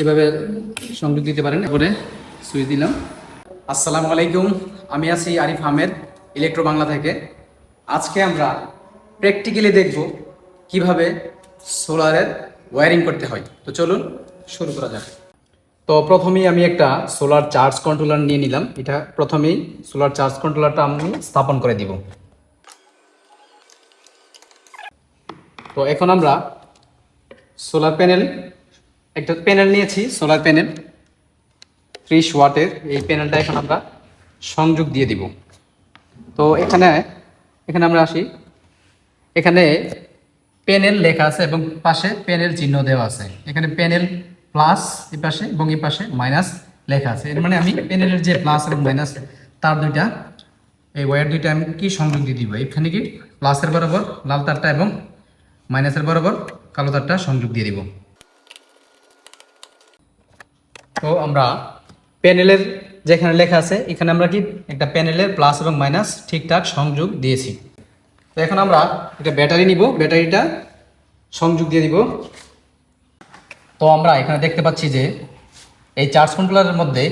এভাবে সংযোগ দিতে পারেন। এরপরে সুইচ দিলাম। আসসালামু আলাইকুম, আমি আছি আরিফ আহমেদ ইলেকট্রো বাংলা থেকে। আজকে আমরা প্র্যাকটিক্যালি দেখব কীভাবে সোলারের ওয়্যারিং করতে হয়। তো চলুন, শুরু করা যাক। তো প্রথমেই আমি একটা সোলার চার্জ কন্ট্রোলার নিয়ে নিলাম। এটা প্রথমেই সোলার চার্জ কন্ট্রোলারটা আমি স্থাপন করে দিব। তো এখন আমরা সোলার প্যানেল একটা প্যানেল নিয়েছি সোলার প্যানেল ত্রিশ ওয়াটের এই প্যানেলটা এখন আমরা সংযোগ দিয়ে দিব। তো এখানে এখানে আমরা আসি। এখানে প্যানেল লেখা আছে এবং পাশে প্যানেল চিহ্ন দেওয়া আছে। এখানে প্যানেল প্লাস এই পাশে এবং এই পাশে মাইনাস লেখা আছে। এর মানে আমি প্যানেলের যে প্লাস এবং মাইনাস তার দুইটা, এই ওয়্যার দুইটা আমি কি সংযোগ দিয়ে দিব? এখানে কি প্লাসের বরাবর, লাল তারটা এবং মাইনাসের বরাবর, কালো তারটা সংযোগ দিয়ে দিব। তো আমরা প্যানেলের যেখানে লেখা আছে, এখানে আমরা কি? একটা প্যানেলের প্লাস এবং মাইনাস ঠিকঠাক সংযোগ দিয়েছি। তো এখন আমরা একটা ব্যাটারি নিব। ব্যাটারিটা সংযোগ দিয়ে দিব। তো আমরা এখানে দেখতে পাচ্ছি যে এই চার্জ কন্ট্রোলারের মধ্যে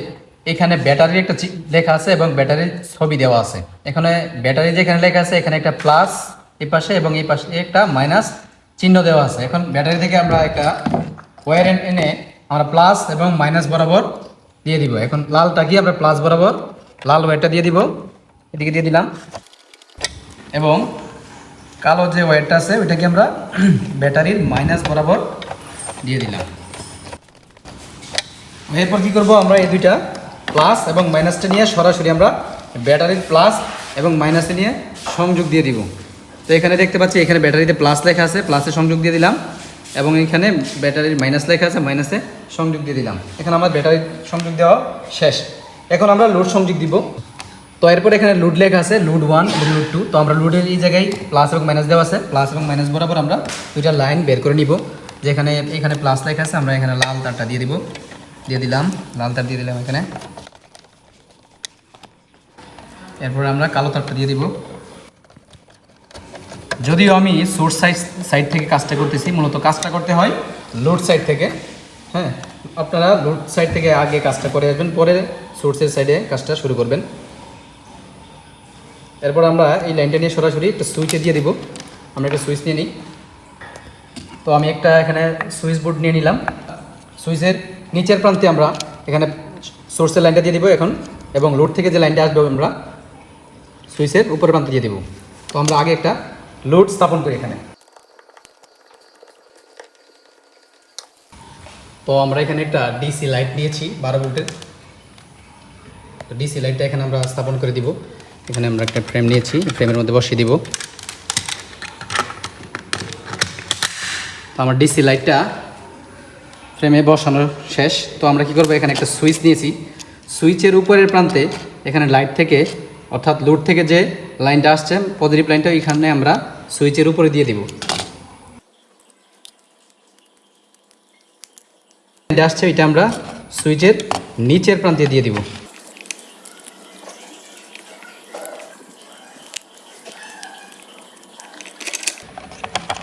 এখানে ব্যাটারির একটা লেখা আছে এবং ব্যাটারির ছবি দেওয়া আছে। এখানে ব্যাটারি যেখানে লেখা আছে, এখানে একটা প্লাস এই পাশে এবং এই পাশে একটা মাইনাস চিহ্ন দেওয়া আছে। এখন ব্যাটারি থেকে আমরা একটা ওয়ার এনে আমরা প্লাস এবং মাইনাস বরাবর দিয়ে দিব। এখন লালটা কি? আমরা প্লাস বরাবর লাল ওয়ারটা দিয়ে দিব। এদিকে দিয়ে দিলাম। এবং কালো যে ওয়ারটা আছে, ওইটাকে আমরা ব্যাটারির মাইনাস বরাবর দিয়ে দিলাম। এরপর কি করব? আমরা এই দুইটা প্লাস এবং মাইনাসটা নিয়ে সরাসরি আমরা ব্যাটারির প্লাস এবং মাইনাসে নিয়ে সংযোগ দিয়ে দিব। তো এখানে দেখতে পাচ্ছি, এখানে ব্যাটারিতে প্লাস লেখা আছে প্লাসে সংযোগ দিয়ে দিলাম। এবং এখানে ব্যাটারির মাইনাস লেখা আছে মাইনাসে সংযোগ দিয়ে দিলাম। এখানে আমার ব্যাটারির সংযোগ দেওয়া শেষ। এখন আমরা লোড সংযোগ দিব। তো এরপর এখানে লুড লেখা আছে লুড ওয়ান এবং লুড টু তো আমরা লুডের এই জায়গায় প্লাস এবং মাইনাস দেওয়া আছে। প্লাস এবং মাইনাস বরাবর আমরা দুইটা লাইন বের করে নিব। যেখানে এখানে প্লাস লেখা আছে, আমরা এখানে লাল তারটা দিয়ে দিব। দিয়ে দিলাম, লাল তার দিয়ে দিলাম এখানে। এরপর আমরা কালো তারটা দিয়ে দিব। যদিও আমি সোর্স সাইড সাইড থেকে কাজটা করতেছি, মূলত কাজটা করতে হয় লোড সাইড থেকে হ্যাঁ? আপনারা লোড সাইড থেকে আগে কাজটা করে আসবেন, পরে সোর্সের সাইডে কাজটা শুরু করবেন। এরপর আমরা এই লাইনটা নিয়ে সরাসরি একটা সুইচে দিয়ে দিব। আমরা একটা সুইচ নিয়ে নিই। তো আমি একটা এখানে সুইচ বোর্ড নিয়ে নিলাম। সুইচের নিচের প্রান্তে আমরা এখানে সোর্সের লাইনটা দিয়ে দিব এখন, এবং লোড থেকে যে লাইনটা আসবে আমরা সুইচের উপরের প্রান্তে দিয়ে দিব। তো আমরা আগে একটা লোড স্থাপন করি এখানে। তো আমরা এখানে একটা ডিসি লাইট নিয়েছি, বারো ভোল্টের তো ডিসি লাইটটা এখানে আমরা স্থাপন করে দিব। এখানে আমরা একটা ফ্রেম নিয়েছি ফ্রেমের মধ্যে বসিয়ে দিব। তো আমার ডিসি লাইটটা ফ্রেমে বসানো শেষ। তো আমরা কি করব, এখানে একটা সুইচ নিয়েছি। সুইচের উপরের প্রান্তে এখানে লাইট থেকে, অর্থাৎ লোড থেকে যে লাইনটা আসছে পজিটিভ লাইনটা এখানে আমরা সুইচের উপরে দিয়ে দিব। আসছে, এটা আমরা সুইচের নিচের প্রান্তে দিয়ে দিব।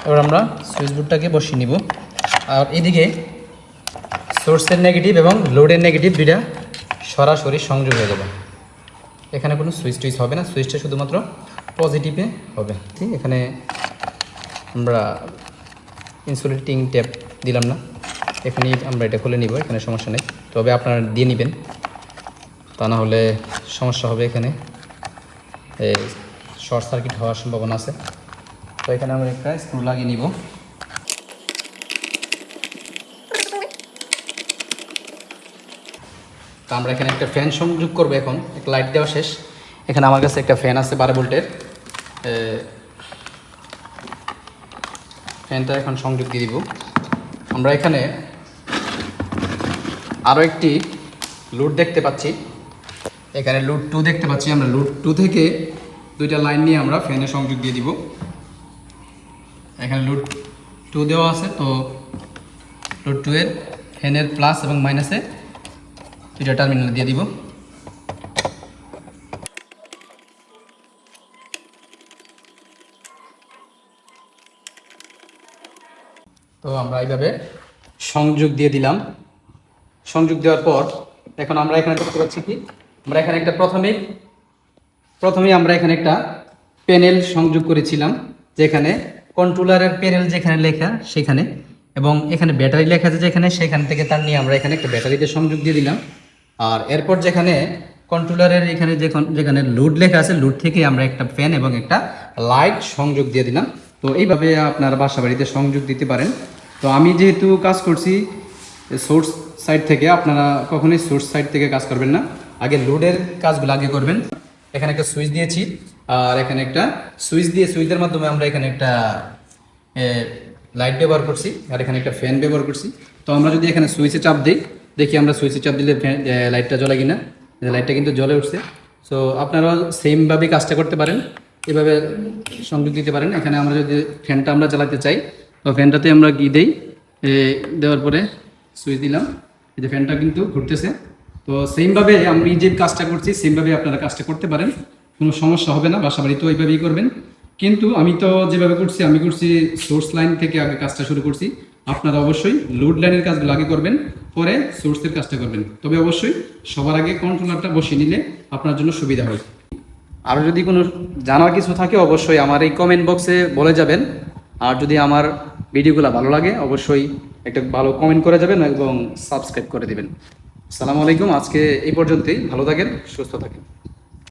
এবার আমরা সুইচ বোর্ডটাকে বসিয়ে নিব। আর এদিকে সোর্সের নেগেটিভ এবং লোডের নেগেটিভ দুইটা সরাসরি সংযোগ হয়ে যাবে। এখানে কোনো সুইচ টুইচ হবে না। সুইচটা শুধুমাত্র পজিটিভে হবে। ঠিক? এখানে আমরা ইনসুলেটিং ট্যাপ দিলাম না। এখানে আমরা এটা খুলে নিব, এখানে সমস্যা নেই। তবে আপনারা দিয়ে নেবেন। তা না হলে সমস্যা হবে এখানে। শর্ট সার্কিট হওয়ার সম্ভাবনা আছে। তো এখানে আমরা একটা স্ক্রু লাগিয়ে নিব। তো আমরা এখানে একটা ফ্যান সংযোগ করব এখন। একটা লাইট দেওয়া শেষ। এখানে আমার কাছে একটা ফ্যান আছে বারো ভোল্টের। ফ্যানটা এখন সংযোগ দিয়ে দিব। আমরা এখানে আরও একটি লুট দেখতে পাচ্ছি। এখানে লুট টু দেখতে পাচ্ছি আমরা। লুট টু থেকে দুইটা লাইন নিয়ে আমরা ফ্যানে সংযোগ দিয়ে দিব। এখানে লুট টু দেওয়া আছে, তো লুট টু এর ফ্যানের প্লাস এবং মাইনাসে দুইটা টার্মিনাল দিয়ে দিব। তো আমরা এইভাবে সংযোগ দিয়ে দিলাম। সংযোগ দেওয়ার পর এখন আমরা এখানে দেখতে পাচ্ছি কি? আমরা এখানে একটা প্রথমেই প্রথমেই আমরা এখানে একটা প্যানেল সংযোগ করেছিলাম, যেখানে কন্ট্রোলারের প্যানেল যেখানে লেখা সেখানে এবং এখানে ব্যাটারি লেখা আছে যেখানে, সেখান থেকে তার নিয়ে আমরা এখানে একটা ব্যাটারিতে সংযোগ দিয়ে দিলাম। আর এরপর যেখানে কন্ট্রোলারের এখানে যেখানে লুড লেখা আছে লুড থেকে আমরা একটা ফ্যান এবং একটা লাইট সংযোগ দিয়ে দিলাম। তো এইভাবে আপনার বাসা বাড়িতে সংযোগ দিতে পারেন। তো আমি যেহেতু কাজ করছি সোর্স সাইড থেকে, আপনারা কখনোই সোর্স সাইড থেকে কাজ করবেন না। আগে লোডের কাজগুলো আগে করবেন। এখানে একটা সুইচ দিয়েছি, আর এখানে একটা সুইচ দিয়ে সুইচের মাধ্যমে আমরা এখানে একটা লাইট ব্যবহার করছি, আর এখানে একটা ফ্যান ব্যবহার করছি। তো আমরা যদি এখানে সুইচে চাপ দিই, দেখি আমরা সুইচে চাপ দিলে লাইটটা জ্বলে কিনা। লাইটটা কিন্তু জ্বলে উঠছে। সো আপনারাও সেমভাবে কাজটা করতে পারেন। এভাবে সংযোগ দিতে পারেন। এখানে আমরা যদি ফ্যানটা আমরা চালাতে চাই, তো ফ্যানটাতে আমরা কি দেই? দেওয়ার পরে সুইচ দিলাম। এই যে ফ্যানটা কিন্তু ঘুরতেছে। তো সেমভাবে আমি যে কাজটা করছি সেমভাবে আপনারা কাজটা করতে পারেন। কোনো সমস্যা হবে না বাসা বাড়িতেও এইভাবেই করবেন। কিন্তু আমি তো যেভাবে করছি, আমি করছি সোর্স লাইন থেকে আগে কাজটা শুরু করছি। আপনারা অবশ্যই লোড লাইনের কাজগুলো আগে করবেন, পরে সোর্সের কাজটা করবেন। তবে অবশ্যই সবার আগে কন্ট্রোলারটা বসিয়ে নিলে আপনার জন্য সুবিধা হয়। আরও যদি কোনো জানার কিছু থাকে, অবশ্যই আমার এই কমেন্ট বক্সে বলে যাবেন। আর যদি আমার ভিডিওগুলো ভালো লাগে, অবশ্যই একটা ভালো কমেন্ট করে যাবেন এবং সাবস্ক্রাইব করে দেবেন। সালামু আলাইকুম, আজকে এই পর্যন্তই। ভালো থাকেন, সুস্থ থাকেন।